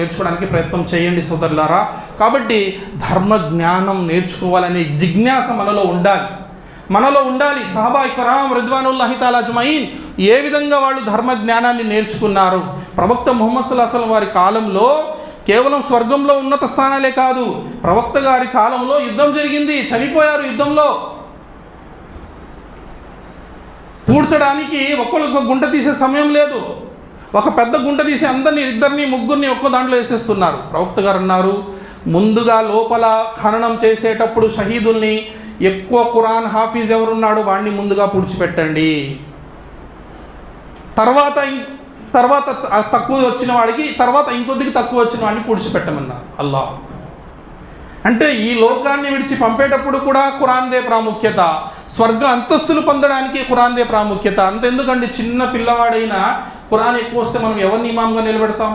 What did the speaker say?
నేర్చుకోవడానికి ప్రయత్నం చేయండి సోదరులారా. కాబట్టి ధర్మ జ్ఞానం నేర్చుకోవాలనే జిజ్ఞాస మనలో ఉండాలి. మనలో ఉండాలి. సహబా ఇకరాం రిద్వానుల్లాహి తాలాజ్మయిన్ ఏ విధంగా వాళ్ళు ధర్మ జ్ఞానాన్ని నేర్చుకున్నారు? ప్రవక్త ముహమ్మద్ సుల్లాహం వారి కాలంలో కేవలం స్వర్గంలో ఉన్నత స్థానాలే కాదు ప్రవక్త గారి కాలంలో యుద్ధం జరిగింది చనిపోయారు యుద్ధంలో. పూడ్చడానికి ఒక్కొక్క గుంట తీసే సమయం లేదు. ఒక పెద్ద గుంట తీసి అందరినీ ఇద్దరిని ముగ్గురిని ఒక్క దాంట్లో వేసేస్తున్నారు. ప్రవక్త గారు అన్నారు ముందుగా లోపల ఖననం చేసేటప్పుడు షహీదుల్ని ఎక్కువ కురాన్ హాఫీజ్ ఎవరున్నాడో వాడిని ముందుగా పూడ్చిపెట్టండి. తర్వాత తర్వాత తక్కువ వచ్చిన వాడికి తర్వాత ఇంకొద్దికి తక్కువ వచ్చిన వాడిని పూడ్చిపెట్టమన్నారు. అల్లాహ్ అంటే ఈ లోకాన్ని విడిచి పంపేటప్పుడు కూడా ఖురాన్దే ప్రాముఖ్యత. స్వర్గ అంతస్తులు పొందడానికి ఖురాన్దే ప్రాముఖ్యత. అంతెందుకండి చిన్న పిల్లవాడైనా ఖురాన్ ఎక్కువ వస్తే మనం ఎవరిని ఇమామ్గా నిలబెడతాం?